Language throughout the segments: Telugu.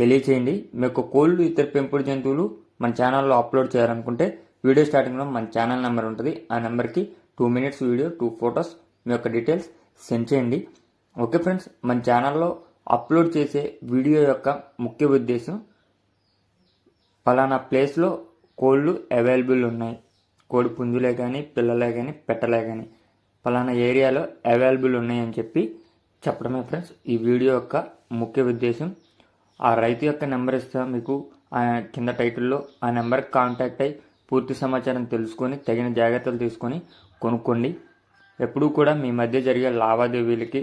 తెలియచేయండి. మీ యొక్క కోళ్ళు ఇతర పెంపుడు జంతువులు మన ఛానల్లో అప్లోడ్ చేయాలనుకుంటే వీడియో స్టార్టింగ్లో మన ఛానల్ నెంబర్ ఉంటుంది. ఆ నెంబర్కి two minutes video two photos మీ యొక్క డీటెయిల్స్ సెండ్ చేయండి. ఓకే ఫ్రెండ్స్ మన ఛానల్లో అప్లోడ్ చేసే వీడియో యొక్క ముఖ్య ఉద్దేశం పలానా ప్లేస్లో కోళ్ళు అవైలబుల్ ఉన్నాయి. కోడి పుంజులే కానీ పిల్లలే కానీ పెట్టలే కానీ ఫలానా ఏరియాలో అవైలబుల్ ఉన్నాయని చెప్పి చెప్పడమే ఫ్రెండ్స్. ఈ వీడియో యొక్క ముఖ్య ఉద్దేశం ఆ రైతు యొక్క నెంబర్ ఇస్తా మీకు ఆ కింద టైటిల్లో ఆ నెంబర్కి కాంటాక్ట్ అయ్యి పూర్తి సమాచారం తెలుసుకొని తగిన జాగ్రత్తలు తీసుకొని కొనుక్కోండి. ఎప్పుడూ కూడా మీ మధ్య జరిగే లావాదేవీలకి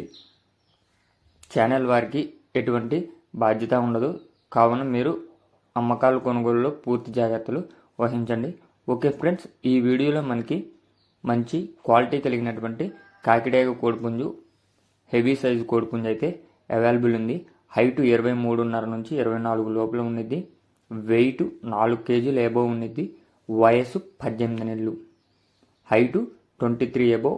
ఛానల్ వారికి ఎటువంటి బాధ్యత ఉండదు. కావున మీరు అమ్మకాలు కొనుగోలులో పూర్తి జాగ్రత్తలు వహించండి. ఓకే ఫ్రెండ్స్ ఈ వీడియోలో మనకి మంచి క్వాలిటీ కలిగినటువంటి కాకిడేగ కోడిపుంజు హెవీ సైజు కోడిపుంజు అయితే అవైలబుల్ ఉంది. హైట్ ఇరవై మూడున్నర నుంచి ఇరవై నాలుగు లోపల ఉండిద్ది వెయిట్ నాలుగు కేజీలు ఎబో ఉండిద్ది వయసు పద్దెనిమిది నెలలు. Height twenty three above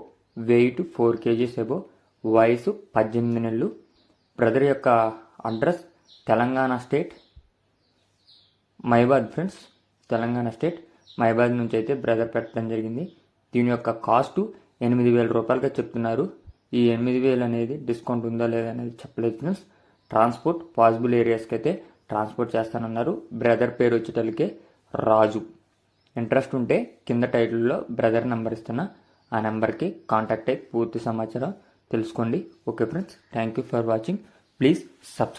weight four kgs above వయసు పద్దెనిమిది నెలలు. బ్రదర్ యొక్క అడ్రస్ తెలంగాణ స్టేట్ మైబాద్ ఫ్రెండ్స్. తెలంగాణ స్టేట్ మైబాద్ నుంచి అయితే బ్రదర్ పెట్టడం జరిగింది. దీని యొక్క కాస్టు ఎనిమిది వేల రూపాయలుగా చెప్తున్నారు. ఈ ఎనిమిది వేలు అనేది డిస్కౌంట్ ఉందా లేదా అనేది చెప్పలేదు ఫ్రెండ్స్. ట్రాన్స్పోర్ట్ పాసిబుల్ ఏరియాస్కి అయితే ట్రాన్స్పోర్ట్ చేస్తానన్నారు. బ్రదర్ పేరు వచ్చేటల్లకే రాజు. ఇంట్రెస్ట్ ఉంటే కింద టైటిల్లో బ్రదర్ నెంబర్ ఇస్తున్నా. ఆ నెంబర్కి కాంటాక్ట్ అయ్యి పూర్తి సమాచారం తెలుసుకోండి. Okay friends thank you for watching. Please subscribe